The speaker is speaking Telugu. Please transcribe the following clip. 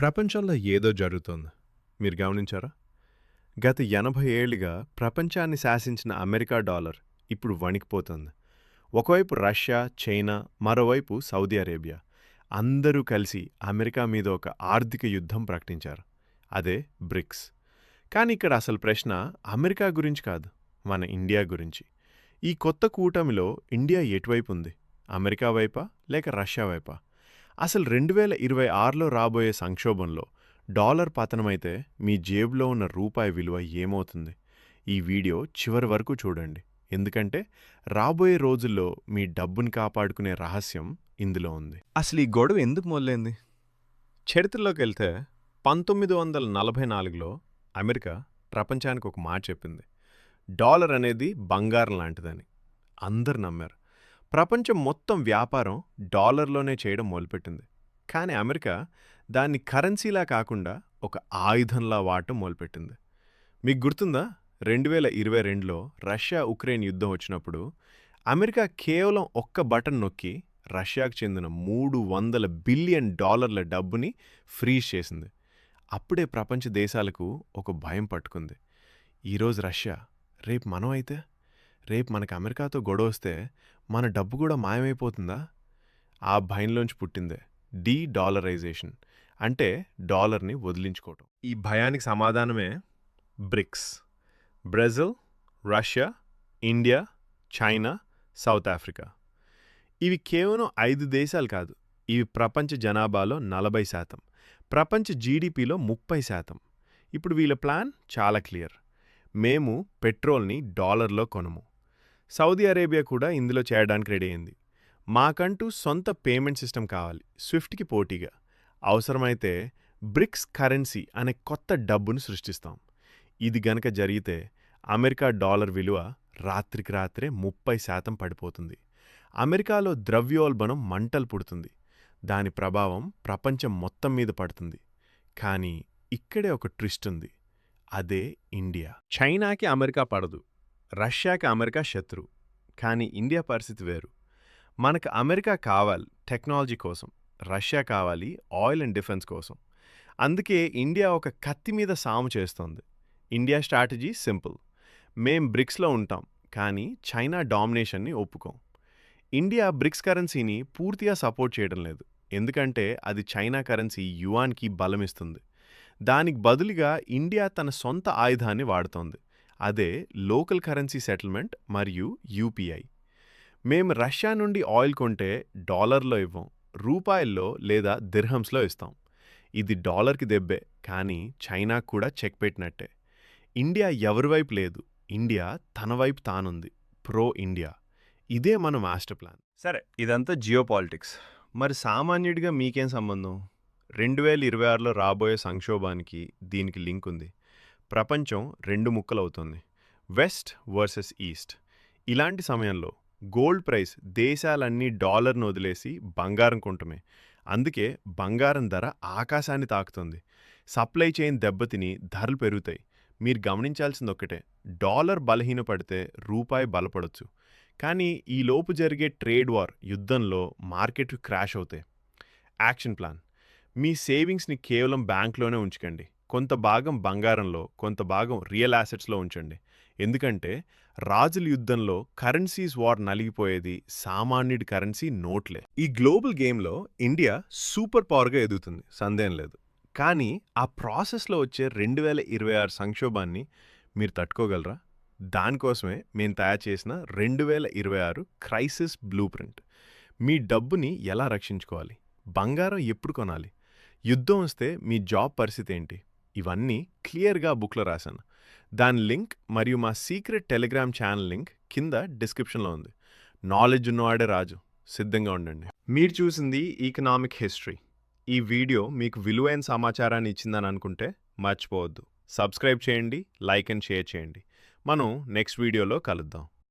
ప్రపంచంలో ఏదో జరుగుతోంది. మీరు గమనించారా? గత ఎనభై ఏళ్ళుగా ప్రపంచాన్ని శాసించిన అమెరికా డాలర్ ఇప్పుడు వణికిపోతుంది. ఒకవైపు రష్యా చైనా మరోవైపు సౌదీ అరేబియా. అందరూ కలిసి అమెరికా మీద ఒక ఆర్థిక యుద్ధం ప్రకటించారు. అదే బ్రిక్స్. కానీ ఇక్కడ అసలు ప్రశ్న అమెరికా గురించి కాదు మన ఇండియా గురించి. ఈ కొత్త కూటమిలో ఇండియా ఎటువైపు ఉంది? అమెరికా వైపా లేక రష్యా వైపా? అసలు రెండు వేల ఇరవై ఆరులో రాబోయే సంక్షోభంలో డాలర్ పతనమైతే మీ జేబులో ఉన్న రూపాయి విలువ ఏమవుతుంది? ఈ వీడియో చివరి వరకు చూడండి. ఎందుకంటే రాబోయే రోజుల్లో మీ డబ్బుని కాపాడుకునే రహస్యం ఇందులో ఉంది. అసలు ఈ గొడవ ఎందుకు మొదలైంది? చరిత్రలోకి వెళ్తే పంతొమ్మిది వందల నలభై నాలుగులో అమెరికా ప్రపంచానికి ఒక మాట చెప్పింది. డాలర్ అనేది బంగారం లాంటిదని. అందరు నమ్మారు. ప్రపంచం మొత్తం వ్యాపారం డాలర్లోనే చేయడం మొదలుపెట్టింది కానీ అమెరికా దాన్ని కరెన్సీలా కాకుండా ఒక ఆయుధంలా వాడటం మొదలుపెట్టింది మీకు గుర్తుందా? రెండు వేల ఇరవై రెండులో రష్యా ఉక్రెయిన్ యుద్ధం వచ్చినప్పుడు అమెరికా కేవలం ఒక్క బటన్ నొక్కి రష్యాకు చెందిన మూడు వందల బిలియన్ డాలర్ల డబ్బుని ఫ్రీజ్ చేసింది. అప్పుడే ప్రపంచ దేశాలకు ఒక భయం పట్టుకుంది. ఈరోజు రష్యా రేపు మనం అయితే? రేపు మనకు అమెరికాతో గొడవ వస్తే మన డబ్బు కూడా మాయమైపోతుందా? ఆ భయంలోంచి పుట్టిందే డీ డాలరైజేషన్ అంటే డాలర్ని వదిలించుకోవటం. ఈ భయానికి సమాధానమే BRICS. Brazil Russia India China South Africa. ఇవి కేవలం ఐదు దేశాలు కాదు ఇవి ప్రపంచ జనాభాలో నలభై శాతం ప్రపంచ జీడిపిలో ముప్పై శాతం. ఇప్పుడు వీళ్ళ ప్లాన్ చాలా క్లియర్. మేము పెట్రోల్ని డాలర్లో కొనము. సౌదీ అరేబియా కూడా ఇందులో చేయడానికి రెడీ అయింది. మాకంటూ సొంత పేమెంట్ సిస్టమ్ కావాలి స్విఫ్ట్కి పోటీగా. అవసరమైతే బ్రిక్స్ కరెన్సీ అనే కొత్త డబ్బును సృష్టిస్తాం. ఇది గనక జరిగితే అమెరికా డాలర్ విలువ రాత్రికి రాత్రే ముప్పై శాతం పడిపోతుంది. అమెరికాలో ద్రవ్యోల్బణం మంటలు పుడుతుంది. దాని ప్రభావం ప్రపంచం మొత్తం మీద పడుతుంది. కానీ ఇక్కడే ఒక ట్విస్ట్ ఉంది. అదే ఇండియా. చైనాకి అమెరికా పడదు. రష్యాకి అమెరికా శత్రు. కానీ ఇండియా పరిస్థితి వేరు. మనకు అమెరికా కావాలి టెక్నాలజీ కోసం. రష్యా కావాలి ఆయిల్ అండ్ డిఫెన్స్ కోసం. అందుకే ఇండియా ఒక కత్తి మీద సాము చేస్తోంది. India strategy simple. మేం బ్రిక్స్లో ఉంటాం కానీ చైనా డామినేషన్ని ఒప్పుకోం. ఇండియా బ్రిక్స్ కరెన్సీని పూర్తిగా సపోర్ట్ చేయడం లేదు. ఎందుకంటే అది చైనా కరెన్సీ యువాన్కి బలమిస్తుంది. దానికి బదులుగా ఇండియా తన సొంత ఆయుధాన్ని వాడుతోంది. అదే లోకల్ కరెన్సీ సెటిల్మెంట్ మరియు యూపీఐ. మేము రష్యా నుండి ఆయిల్ కొంటే డాలర్లో ఇవ్వం రూపాయల్లో లేదా దిర్హమ్స్లో ఇస్తాం. ఇది డాలర్కి దెబ్బే కానీ చైనాకు కూడా చెక్ పెట్టినట్టే. ఇండియా ఎవరి వైపు లేదు ఇండియా తన వైపు తానుంది ప్రో ఇండియా. ఇదే మన మాస్టర్ ప్లాన్. సరే ఇదంతా జియో పాలిటిక్స్ మరి సామాన్యుడిగా మీకేం సంబంధం? రెండు వేల ఇరవై ఆరులో రాబోయే సంక్షోభానికి దీనికి లింక్ ఉంది. ప్రపంచం రెండు ముక్కలవుతుంది. West versus east. ఇలాంటి సమయంలో గోల్డ్ ప్రైస్ దేశాలన్నీ డాలర్ను వదిలేసి బంగారం కొంటమే. అందుకే బంగారం ధర ఆకాశాన్ని తాకుతుంది. సప్లై చైన్ దెబ్బతిని ధరలు పెరుగుతాయి. మీరు గమనించాల్సింది ఒక్కటే డాలర్ బలహీనపడితే రూపాయి బలపడొచ్చు. కానీ ఈ లోపు జరిగే ట్రేడ్ వార్ యుద్ధంలో మార్కెట్ క్రాష్ అవుతాయి. Action plan. మీ సేవింగ్స్ని కేవలం బ్యాంక్లోనే ఉంచకండి. కొంత భాగం బంగారంలో కొంత భాగం రియల్ యాసెట్స్లో ఉంచండి. ఎందుకంటే రాజుల యుద్ధంలో కరెన్సీస్ వార్ నలిగిపోయేది సామాన్యుడి కరెన్సీ నోట్లే. ఈ గ్లోబల్ గేమ్లో ఇండియా సూపర్ పవర్గా ఎదుగుతుంది సందేహం లేదు. కానీ ఆ ప్రాసెస్లో వచ్చే రెండు వేల ఇరవై ఆరు సంక్షోభాన్ని మీరు తట్టుకోగలరా? దానికోసమే మేము తయారు చేసిన రెండు వేల ఇరవై ఆరు క్రైసిస్ బ్లూ ప్రింట్ మీ డబ్బుని ఎలా రక్షించుకోవాలి? బంగారం ఎప్పుడు కొనాలి? యుద్ధం వస్తే మీ జాబ్ పరిస్థితి ఏంటి? ఇవన్నీ క్లియర్గా బుక్లో రాశాను. దాని లింక్ మరియు మా సీక్రెట్ టెలిగ్రామ్ ఛానల్ లింక్ కింద డిస్క్రిప్షన్లో ఉంది. నాలెడ్జ్ ఉన్నవాడే రాజు. సిద్ధంగా ఉండండి. మీరు చూసింది ఈకనామిక్ హిస్టరీ ఈ వీడియో మీకు విలువైన సమాచారాన్ని ఇచ్చిందని అనుకుంటే మర్చిపోవద్దు. సబ్స్క్రైబ్ చేయండి లైక్ అండ్ షేర్ చేయండి. మనం నెక్స్ట్ వీడియోలో కలుద్దాం.